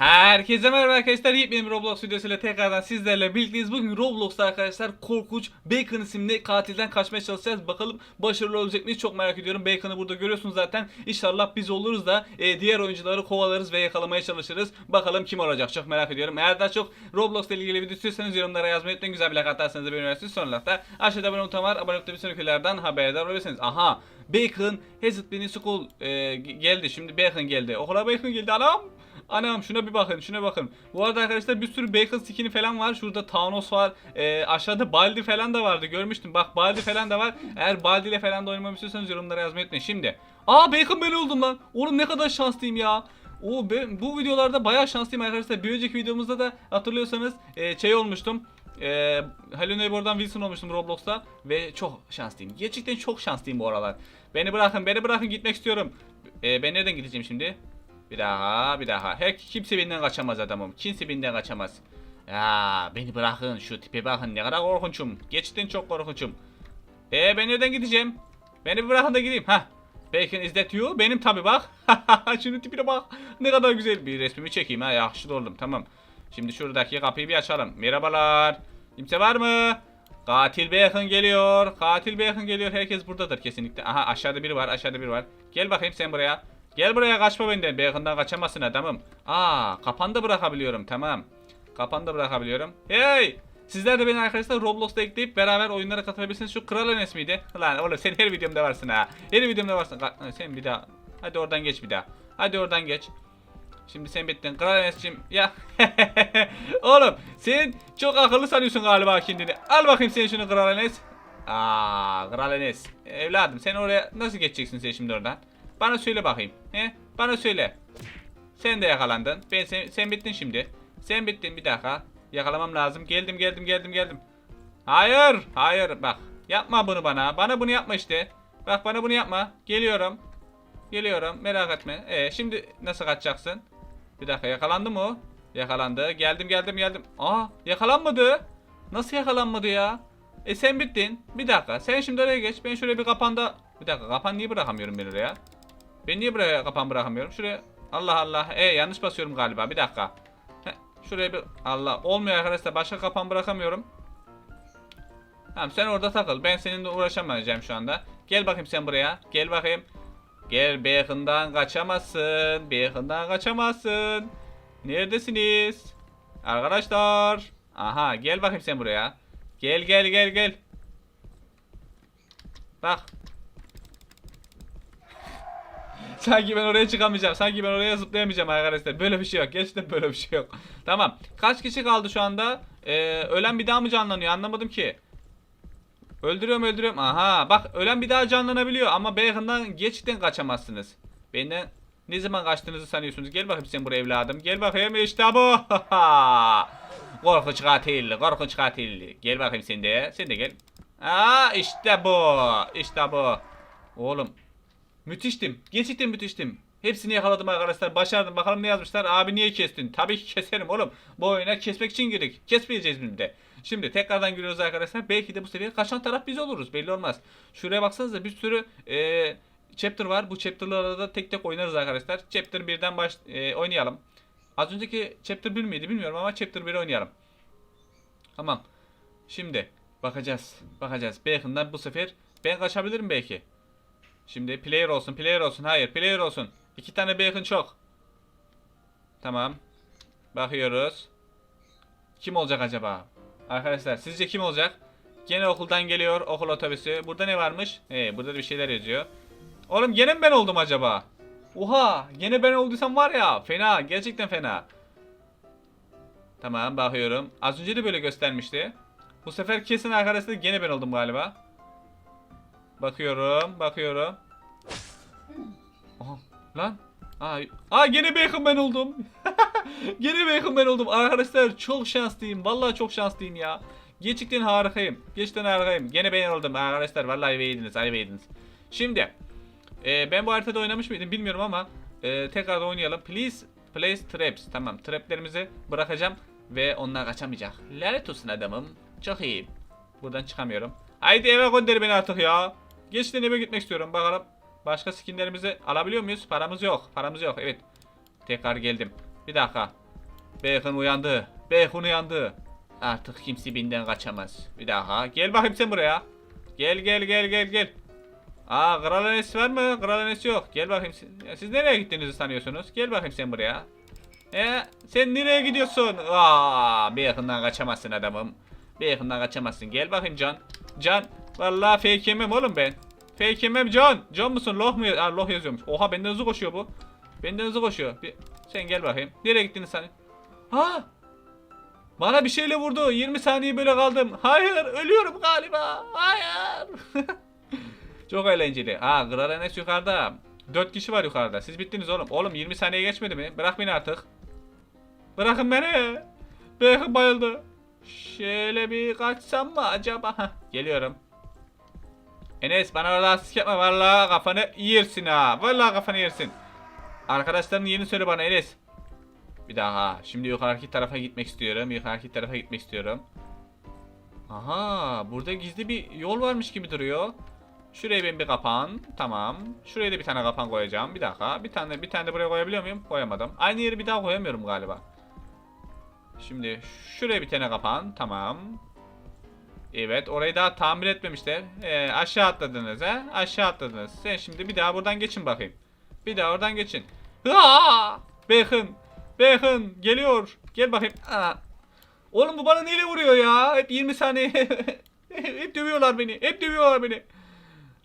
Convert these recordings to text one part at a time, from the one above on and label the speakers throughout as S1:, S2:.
S1: Herkese merhaba arkadaşlar. Yepyeni bir Roblox videosuyla tekrardan sizlerle birlikteyiz. Bugün Roblox'ta arkadaşlar korkunç Bacon isimli katilden kaçmaya çalışacağız. Bakalım başarılı olacak mıyız çok merak ediyorum. Bacon'ı burada görüyorsunuz zaten. İnşallah biz oluruz da e, diğer oyuncuları kovalarız ve yakalamaya çalışırız. Bakalım kim olacak çok merak ediyorum. Eğer daha çok Roblox'la ilgili video istiyorsanız yorumlara yazmayı unutmayın. Güzel bir like atarsanız da beğenirsiniz. Sonra da aşağıda abone buton var. Abone olup da bir videolardan haberdar olabilirsiniz. Aha Bacon has been in school e, geldi. Şimdi Bacon geldi. Okula Bacon geldi anam. Anam şuna bir bakın şuna bakın. Bu arada arkadaşlar bir sürü Bacon skin'i falan var. Şurada Thanos var. Ee, aşağıda Baldi falan da vardı görmüştüm. Bak Baldi falan da var. Eğer Baldi ile falan da oynamamı istiyorsanız yorumlara yazmayı unutmayın. Şimdi. Aa Bacon ben oldum lan. Oğlum ne kadar şanslıyım ya. O bu videolarda bayağı şanslıyım arkadaşlar. Bir önceki videomuzda da hatırlıyorsanız e, şey olmuştum. E, Hello Neighbor'dan Wilson olmuştum Roblox'ta ve çok şanslıyım. Gerçekten çok şanslıyım bu aralar. Beni bırakın, beni bırakın gitmek istiyorum. E, ben nereden gideceğim şimdi? Bir daha, bir daha. Her kimse benden kaçamaz adamım. Kimse benden kaçamaz. Ya beni bırakın şu tipe bakın ne kadar korkunçum. Gerçekten çok korkunçum. E ben nereden gideceğim? Beni bırakın da gideyim. Ha. Bacon you? Benim tabi bak. Şunun tipine bak. Ne kadar güzel. Bir resmimi çekeyim ha. Yakışıklı oldum. Tamam. Şimdi şuradaki kapıyı bir açalım. Merhabalar. Kimse var mı? Katil Bacon geliyor. Katil Bacon geliyor. Herkes buradadır kesinlikle. Aha aşağıda biri var. Aşağıda biri var. Gel bakayım sen buraya. Gel buraya kaçma benden. Bacon'dan kaçamazsın adamım. Aa kapandı bırakabiliyorum. Tamam. Kapandı bırakabiliyorum. Hey! Sizler de beni arkadaşlar Roblox'ta ekleyip beraber oyunlara katılabilirsiniz. Şu Kral Enes miydi? Lan oğlum sen her videomda varsın ha. Her videomda varsın. Ka- Sen bir daha. Hadi oradan geç bir daha. Hadi oradan geç. Şimdi sen bittin. Kral Enes'cim ya. oğlum sen çok akıllı sanıyorsun galiba kendini. Al bakayım sen şunu Kral Enes. Aa Kral Enes. Evladım sen oraya nasıl geçeceksin sen şimdi oradan? Bana söyle bakayım. He? Bana söyle. Sen de yakalandın. Ben sen, sen bittin şimdi. Sen bittin bir dakika. Yakalamam lazım. Geldim geldim geldim geldim. Hayır. Hayır bak. Yapma bunu bana. Bana bunu yapma işte. Bak bana bunu yapma. Geliyorum. Geliyorum. Merak etme. E şimdi nasıl kaçacaksın? Bir dakika yakalandı mı? Yakalandı. Geldim geldim geldim. Aa yakalanmadı. Nasıl yakalanmadı ya? E sen bittin. Bir dakika. Sen şimdi oraya geç. Ben şöyle bir kapanda... Bir dakika kapan niye bırakamıyorum ben oraya? Ben niye buraya kapan bırakamıyorum? Şuraya... Allah Allah. E yanlış basıyorum galiba. Bir dakika. Heh, şuraya bir... Allah. Olmuyor arkadaşlar. Başka kapan bırakamıyorum. Tamam sen orada takıl. Ben seninle uğraşamayacağım şu anda. Gel bakayım sen buraya. Gel bakayım. Gel Bacon'dan kaçamazsın. Bacon'dan kaçamazsın. Neredesiniz? Arkadaşlar. Aha gel bakayım sen buraya. Gel gel gel gel. Bak. Sanki ben oraya çıkamayacağım. Sanki ben oraya zıplayamayacağım arkadaşlar. Böyle bir şey yok. Gerçekten böyle bir şey yok. Tamam. Kaç kişi kaldı şu anda? Ee, ölen bir daha mı canlanıyor? Anlamadım ki. Öldürüyorum öldürüyorum. Aha bak ölen bir daha canlanabiliyor ama Bacon'dan gerçekten kaçamazsınız. Benden ne zaman kaçtığınızı sanıyorsunuz. Gel bakayım sen buraya evladım. Gel bakayım işte bu. korkunç katil. Korkunç katil. Gel bakayım sen de. Sen de gel. Aa işte bu. İşte bu. Oğlum. Müthiştim. Gerçekten müthiştim. Hepsini yakaladım arkadaşlar. Başardım. Bakalım ne yazmışlar. Abi niye kestin? Tabii ki keserim oğlum. Bu oyuna kesmek için girdik. Kesmeyeceğiz biz de. Şimdi tekrardan giriyoruz arkadaşlar. Belki de bu sefer kaçan taraf biz oluruz. Belli olmaz. Şuraya baksanıza bir sürü e, chapter var. Bu chapter'larda da tek tek oynarız arkadaşlar. Chapter 1'den baş e, oynayalım. Az önceki chapter 1 miydi bilmiyorum ama chapter 1'i oynayalım. Tamam. Şimdi bakacağız. Bakacağız. Bacon'dan bu sefer ben kaçabilirim belki. Şimdi player olsun, player olsun. Hayır, player olsun. İki tane bacon çok. Tamam. Bakıyoruz. Kim olacak acaba? Arkadaşlar sizce kim olacak? Gene okuldan geliyor okul otobüsü. Burada ne varmış? He, burada da bir şeyler yazıyor. Oğlum gene mi ben oldum acaba? Oha, gene ben olduysam var ya, fena, gerçekten fena. Tamam, bakıyorum. Az önce de böyle göstermişti. Bu sefer kesin arkadaşlar gene ben oldum galiba. Bakıyorum, bakıyorum. Lan. Aa, aa gene Bacon ben oldum. gene Bacon ben oldum. Arkadaşlar çok şanslıyım. Vallahi çok şanslıyım ya. Gerçekten harikayım. Gerçekten harikayım. Gene ben oldum arkadaşlar. Vallahi yediniz, ayıp yediniz. Şimdi. e, ben bu haritada oynamış mıydım bilmiyorum ama e, tekrar oynayalım. Please place traps. Tamam traplerimizi bırakacağım ve onlar kaçamayacak. Lanet olsun adamım. Çok iyi. Buradan çıkamıyorum. Haydi eve gönder beni artık ya. Geçten eve gitmek istiyorum. Bakalım başka skinlerimizi alabiliyor muyuz? Paramız yok. Paramız yok. Evet. Tekrar geldim. Bir dakika. Bacon uyandı. Bacon uyandı. Artık kimse binden kaçamaz. Bir daha. Gel bakayım sen buraya. Gel gel gel gel gel. Aa kral Enes var mı? Kral Enes yok. Gel bakayım. Ya siz nereye gittiğinizi sanıyorsunuz? Gel bakayım sen buraya. E sen nereye gidiyorsun? Aa bir yakından kaçamazsın adamım. Bir yakından kaçamazsın. Gel bakayım Can. Can. Vallahi fake yemem oğlum ben. Yemem Can. Can mısın? Loh mu? Aa, loh yazıyormuş. Oha benden hızlı koşuyor bu. Benden hızlı koşuyor. Bir, sen gel bakayım. Nereye gittiğini sen? Ha! Bana bir şeyle vurdu. 20 saniye böyle kaldım. Hayır, ölüyorum galiba. Hayır. Çok eğlenceli. Ha, Kral Enes yukarıda. 4 kişi var yukarıda. Siz bittiniz oğlum. Oğlum 20 saniye geçmedi mi? Bırak beni artık. Bırakın beni. Bırakın bayıldı. Şöyle bir kaçsam mı acaba? Hah, geliyorum. Enes bana orada asist yapma. Vallahi kafanı yersin ha. Vallahi kafanı yersin. Arkadaşların yerini söyle bana Enes. Bir daha. Şimdi yukarıki tarafa gitmek istiyorum. Yukarıki tarafa gitmek istiyorum. Aha, burada gizli bir yol varmış gibi duruyor. Şuraya ben bir kapan. Tamam. Şuraya da bir tane kapan koyacağım. Bir dakika. Bir tane bir tane de buraya koyabiliyor muyum? Koyamadım. Aynı yeri bir daha koyamıyorum galiba. Şimdi şuraya bir tane kapan. Tamam. Evet, orayı daha tamir etmemişler. Ee, aşağı atladınız ha? Aşağı atladınız. Sen şimdi bir daha buradan geçin bakayım. Bir daha oradan geçin. Aa! Bacon. Bacon geliyor. Gel bakayım. Aa. Oğlum bu bana neyle vuruyor ya? Hep 20 saniye. Hep dövüyorlar beni. Hep dövüyorlar beni.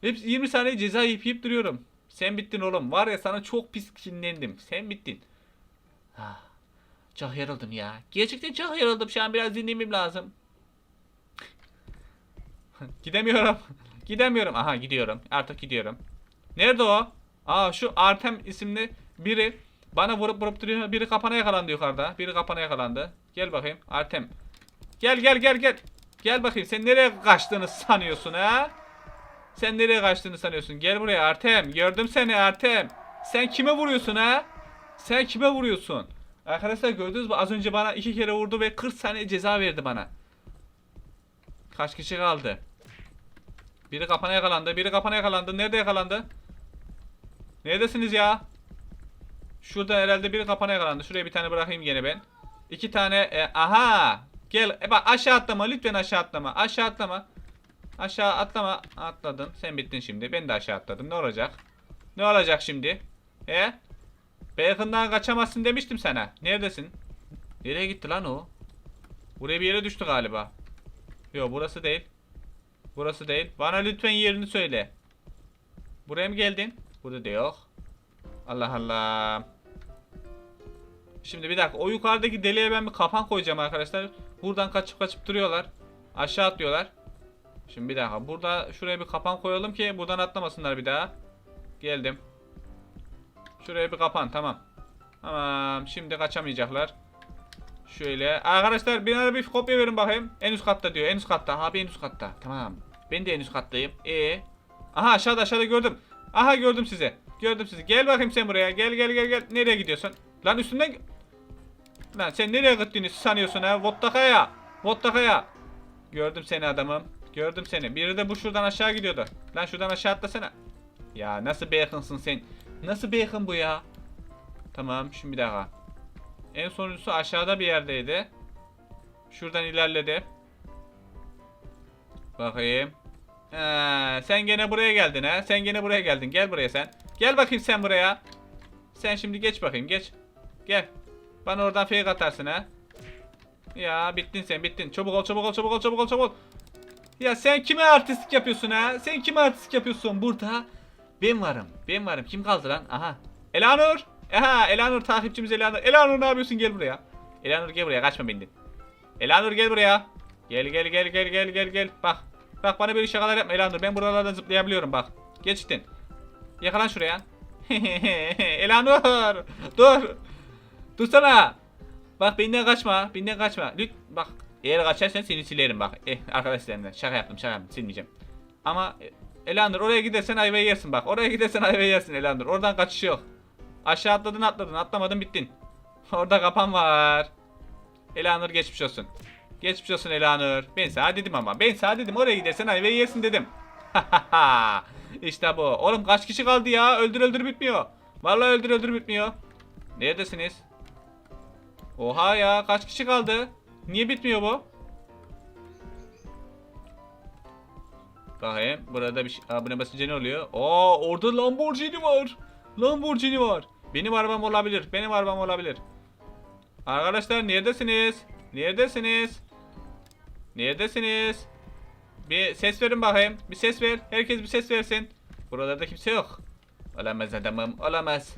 S1: Hep 20 saniye ceza yiyip yiyip duruyorum. Sen bittin oğlum. Var ya sana çok pis kinlendim. Sen bittin. Ah, çok yoruldum ya. Gerçekten çok yoruldum. Şu an biraz dinlemem lazım. Gidemiyorum. Gidemiyorum. Aha gidiyorum. Artık gidiyorum. Nerede o? Aa şu Artem isimli biri bana vurup vurup duruyor. Biri kapana yakalandı yukarıda. Biri kapana yakalandı. Gel bakayım Artem. Gel gel gel gel. Gel bakayım sen nereye kaçtığını sanıyorsun ha? Sen nereye kaçtığını sanıyorsun? Gel buraya Artem. Gördüm seni Artem. Sen kime vuruyorsun ha? Sen kime vuruyorsun? Arkadaşlar gördünüz mü? Az önce bana iki kere vurdu ve 40 saniye ceza verdi bana. Kaç kişi kaldı? Biri kapana yakalandı. Biri kapana yakalandı. Nerede yakalandı? Neredesiniz ya? Şurada herhalde biri kapana yakalandı. Şuraya bir tane bırakayım gene ben. İki tane. e, aha. Gel. E bak aşağı atlama. Lütfen aşağı atlama. Aşağı atlama. Aşağı atlama. Atladın. Sen bittin şimdi. Ben de aşağı atladım. Ne olacak? Ne olacak şimdi? He? Bacon'dan kaçamazsın demiştim sana. Neredesin? Nereye gitti lan o? Buraya bir yere düştü galiba. Yok burası değil. Burası değil. Bana lütfen yerini söyle. Buraya mı geldin? Burada da yok. Allah Allah. Şimdi bir dakika. O yukarıdaki deliğe ben bir kapan koyacağım arkadaşlar. Buradan kaçıp kaçıp duruyorlar. Aşağı atlıyorlar. Şimdi bir dakika. Burada şuraya bir kapan koyalım ki buradan atlamasınlar bir daha. Geldim. Şuraya bir kapan. Tamam. Tamam. Şimdi kaçamayacaklar. Şöyle. Arkadaşlar bir ara bir kopya verin bakayım. En üst katta diyor. En üst katta. Abi en üst katta. Tamam. Ben de en üst kattayım. E. Aha aşağıda aşağıda gördüm. Aha gördüm sizi. Gördüm sizi. Gel bakayım sen buraya. Gel gel gel gel. Nereye gidiyorsun? Lan üstünden... Lan sen nereye gittiğini sanıyorsun ha? Vottakaya. Vottakaya. Gördüm seni adamım. Gördüm seni. Biri de bu şuradan aşağı gidiyordu. Lan şuradan aşağı atlasana. Ya nasıl bacon'sın sen? Nasıl bacon bu ya? Tamam şimdi daha. En sonuncusu aşağıda bir yerdeydi. Şuradan ilerledi. Bakayım. Ha, sen gene buraya geldin ha. Sen gene buraya geldin. Gel buraya sen. Gel bakayım sen buraya. Sen şimdi geç bakayım geç. Gel. Bana oradan fake atarsın ha. Ya bittin sen bittin. Çabuk ol çabuk ol çabuk ol çabuk ol çabuk ol. Ya sen kime artistlik yapıyorsun ha? Sen kime artistlik yapıyorsun burada? Ben varım. Ben varım. Kim kaldı lan? Aha. Elanur. Aha Elanur takipçimiz Elanur. Elanur ne yapıyorsun? Gel buraya. Elanur gel buraya. Kaçma benden. Elanur gel buraya. Gel gel gel gel gel gel gel. Bak. Bak bana böyle şakalar yapma Elanur. Ben buralardan zıplayabiliyorum bak. Geçtin. Yakalan şuraya. Elanur. Dur. Dursana. Bak benden kaçma. Benden kaçma. Lüt bak. Eğer kaçarsan seni silerim bak. Eh arkadaşlarımla. Şaka yaptım şaka yaptım. Silmeyeceğim. Ama e, Elanur oraya gidersen ayvayı yersin bak. Oraya gidersen ayvayı yersin Elanur. Oradan kaçış yok. Aşağı atladın atladın. Atlamadın bittin. Orada kapan var. Elanur geçmiş olsun. Geçmiş olsun Elanur. Ben sana dedim ama. Ben sana dedim oraya gidersen ayvayı yersin dedim. işte bu. Oğlum kaç kişi kaldı ya? Öldür öldür bitmiyor. Vallahi öldür öldür bitmiyor. Neredesiniz? Oha ya kaç kişi kaldı? Niye bitmiyor bu? Bakayım burada bir şey. Aa, buna basınca ne oluyor? Aa orada Lamborghini var. Lamborghini var. Benim arabam olabilir. Benim arabam olabilir. Arkadaşlar neredesiniz? Neredesiniz? Neredesiniz? Bir ses verin bakayım. Bir ses ver. Herkes bir ses versin. Buralarda kimse yok. Olamaz adamım. Olamaz.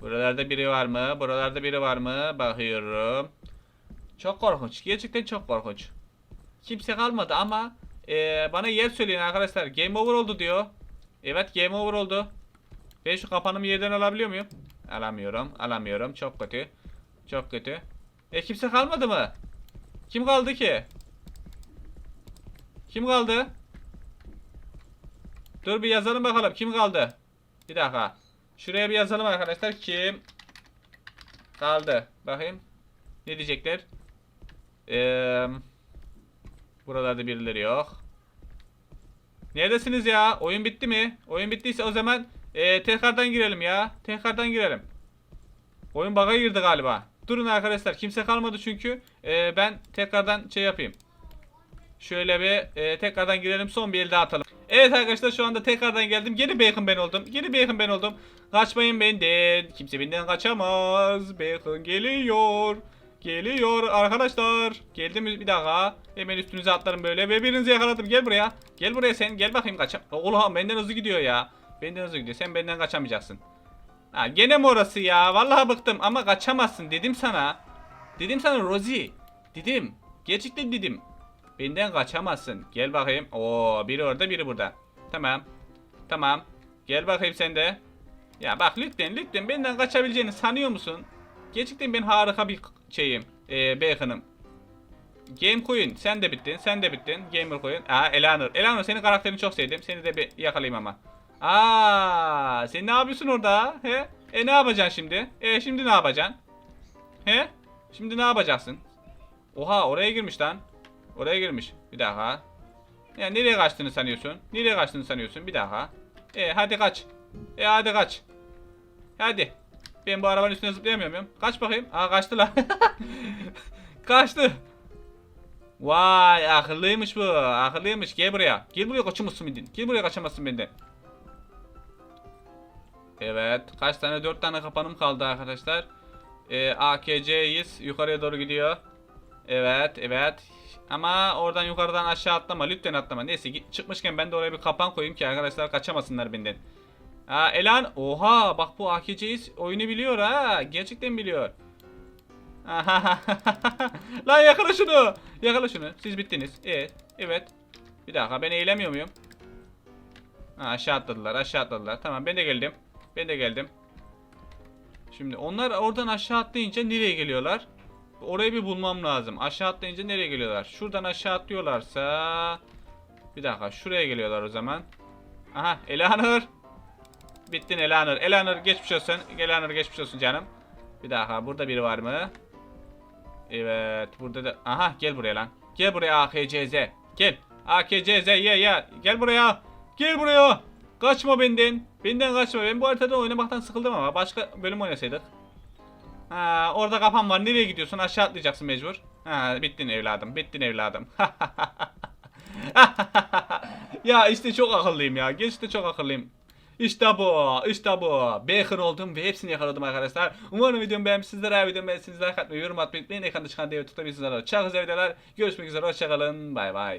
S1: Buralarda biri var mı? Buralarda biri var mı? Bakıyorum. Çok korkunç. Gerçekten çok korkunç. Kimse kalmadı ama eee, bana yer söyleyin arkadaşlar. Game over oldu diyor. Evet game over oldu. Ben şu kapanımı yerden alabiliyor muyum? Alamıyorum. Alamıyorum. Çok kötü. Çok kötü. E kimse kalmadı mı? Kim kaldı ki? Kim kaldı? Dur bir yazalım bakalım. Kim kaldı? Bir dakika. Şuraya bir yazalım arkadaşlar. Kim kaldı? Bakayım. Ne diyecekler? Eee buralarda birileri yok. Neredesiniz ya? Oyun bitti mi? Oyun bittiyse o zaman eee, tekrardan girelim ya. Tekrardan girelim. Oyun bug'a girdi galiba. Durun arkadaşlar. Kimse kalmadı çünkü. Eee, ben tekrardan şey yapayım. Şöyle bir e, tekrardan girelim son bir el daha atalım. Evet arkadaşlar şu anda tekrardan geldim. Geri Bacon ben oldum. Geri Bacon ben oldum. Kaçmayın benden. Kimse benden kaçamaz. Bacon geliyor. Geliyor arkadaşlar. Geldi mi bir dakika. Hemen üstünüze atlarım böyle ve birinizi yakaladım. Gel buraya. Gel buraya sen. Gel bakayım kaçam. Oğlum benden hızlı gidiyor ya. Benden hızlı gidiyor. Sen benden kaçamayacaksın. Ha gene mi orası ya? Vallahi bıktım ama kaçamazsın dedim sana. Dedim sana Rosie. Dedim. Gerçekten dedim. Benden kaçamazsın. Gel bakayım. Oo, biri orada, biri burada. Tamam. Tamam. Gel bakayım sen de. Ya bak lütfen lütfen benden kaçabileceğini sanıyor musun? Gerçekten ben harika bir şeyim. Ee, Bacon'ım. Game Queen sen de bittin. Sen de bittin. Gamer Queen. Aa Elanur. Elanur senin karakterini çok sevdim. Seni de bir yakalayayım ama. Aa, sen ne yapıyorsun orada? He? E ne yapacaksın şimdi? E şimdi ne yapacaksın? He? Şimdi ne yapacaksın? Oha oraya girmiş lan. Oraya girmiş. Bir daha. Ya nereye kaçtığını sanıyorsun? Nereye kaçtığını sanıyorsun? Bir daha. E hadi kaç. E hadi kaç. Hadi. Ben bu arabanın üstüne zıplayamıyor muyum? Kaç bakayım. Aa kaçtı lan. Kaçtı. Vay akıllıymış bu. Akıllıymış. Gel buraya. Gel buraya kaçamazsın benden. Gel buraya kaçamazsın benden. Evet. Kaç tane? Dört tane kapanım kaldı arkadaşlar. Ee, AKC'yiz. Yukarıya doğru gidiyor. Evet, evet. Ama oradan yukarıdan aşağı atlama. Lütfen atlama. Neyse git, çıkmışken ben de oraya bir kapan koyayım ki arkadaşlar kaçamasınlar benden. Ha Elan. Oha bak bu AKC'yiz oyunu biliyor ha. Gerçekten biliyor. Lan yakala şunu. Yakala şunu. Siz bittiniz. Evet. Evet. Bir dakika ben eğilemiyor muyum? Ha, aşağı atladılar. Aşağı atladılar. Tamam ben de geldim. Ben de geldim. Şimdi onlar oradan aşağı atlayınca nereye geliyorlar? Orayı bir bulmam lazım. Aşağı atlayınca nereye geliyorlar? Şuradan aşağı atlıyorlarsa... Bir dakika şuraya geliyorlar o zaman. Aha Elanur. Bittin Elanur. Elanur geçmiş olsun. Elanur geçmiş olsun canım. Bir dakika burada biri var mı? Evet burada da... Aha gel buraya lan. Gel buraya AKCZ. Gel. AKCZ ye ye. Gel buraya. Gel buraya. Kaçma benden. Benden kaçma. Ben bu haritada oynamaktan sıkıldım ama başka bölüm oynasaydık. Ha, orada kafam var. Nereye gidiyorsun? Aşağı atlayacaksın mecbur. Ha, bittin evladım. Bittin evladım. ya işte çok akıllıyım ya. Gerçekten çok akıllıyım. İşte bu. işte bu. Bacon oldum ve hepsini yakaladım arkadaşlar. Umarım videomu beğenmişsinizdir. Eğer videomu beğenmişsinizdir like atmayı, yorum atmayı unutmayın. Ekranda çıkan diye tutabilirsiniz. Çok güzel videolar. Görüşmek üzere. Hoşçakalın. Bay bay.